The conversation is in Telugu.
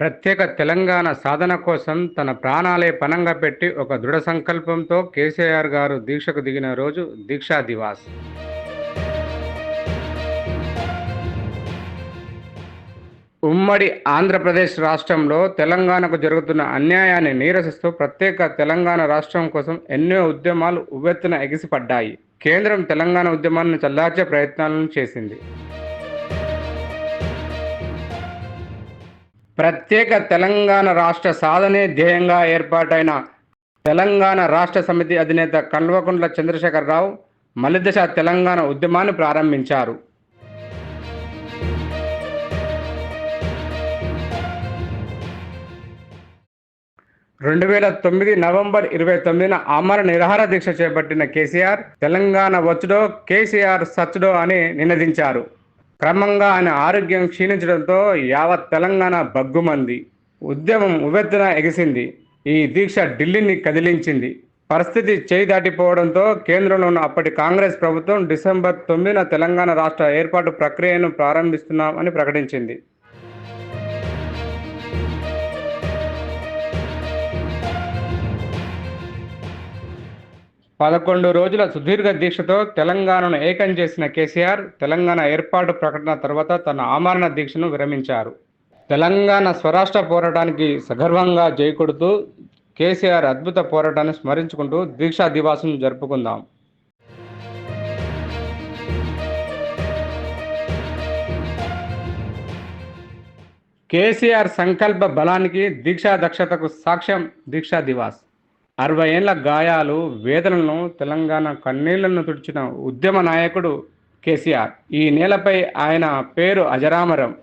ప్రత్యేక తెలంగాణ సాధన కోసం తన ప్రాణాలే పణంగా పెట్టి ఒక దృఢ సంకల్పంతో కేసీఆర్ గారు దీక్షకు దిగిన రోజు దీక్షా దివాస్. ఉమ్మడి ఆంధ్రప్రదేశ్ రాష్ట్రంలో తెలంగాణకు జరుగుతున్న అన్యాయాన్ని నీరసిస్తూ ప్రత్యేక తెలంగాణ రాష్ట్రం కోసం ఎన్నో ఉద్యమాలు ఉవ్వెత్తున ఎగిసిపడ్డాయి. కేంద్రం తెలంగాణ ఉద్యమాలను చల్లార్చే ప్రయత్నాలను చేసింది. ప్రత్యేక తెలంగాణ రాష్ట్ర సాధనే ధ్యేయంగా ఏర్పాటైన తెలంగాణ రాష్ట్ర సమితి అధినేత కల్వకుంట్ల చంద్రశేఖరరావు మలిదశ తెలంగాణ ఉద్యమాన్ని ప్రారంభించారు. రెండు వేల తొమ్మిది నవంబర్ ఇరవై తొమ్మిదిన అమర నిరాహార దీక్ష చేపట్టిన కేసీఆర్ తెలంగాణ వచ్చుడో కేసీఆర్ సచ్చుడో అని నినదించారు. క్రమంగా ఆయన ఆరోగ్యం క్షీణించడంతో యావత్ తెలంగాణ బగ్గుమంది. ఉద్యమం ఉవ్వెత్తున ఎగిసింది. ఈ దీక్ష ఢిల్లీని కదిలించింది. పరిస్థితి చేయి దాటిపోవడంతో కేంద్రంలో ఉన్న అప్పటి కాంగ్రెస్ ప్రభుత్వం డిసెంబర్ తొమ్మిదిన తెలంగాణ రాష్ట్ర ఏర్పాటు ప్రక్రియను ప్రారంభిస్తున్నామని ప్రకటించింది. పదకొండు రోజుల సుదీర్ఘ దీక్షతో తెలంగాణను ఏకం చేసిన కేసీఆర్ తెలంగాణ ఏర్పాటు ప్రకటన తర్వాత తన ఆమరణ దీక్షను విరమించారు. తెలంగాణ స్వరాష్ట్ర పోరాటానికి సగర్వంగా జైకొడుతూ కేసీఆర్ అద్భుత పోరాటాన్ని స్మరించుకుంటూ దీక్షా దివాసం జరుపుకుందాం. కేసీఆర్ సంకల్ప బలానికి దీక్షా దక్షతకు సాక్ష్యం దీక్షా దివాస్. అరవై ఏళ్ళ గాయాలు వేదనలను తెలంగాణ కన్నీళ్ళను తుడిచిన ఉద్యమ నాయకుడు కేసీఆర్. ఈ నేలపై ఆయన పేరు అజరామరం.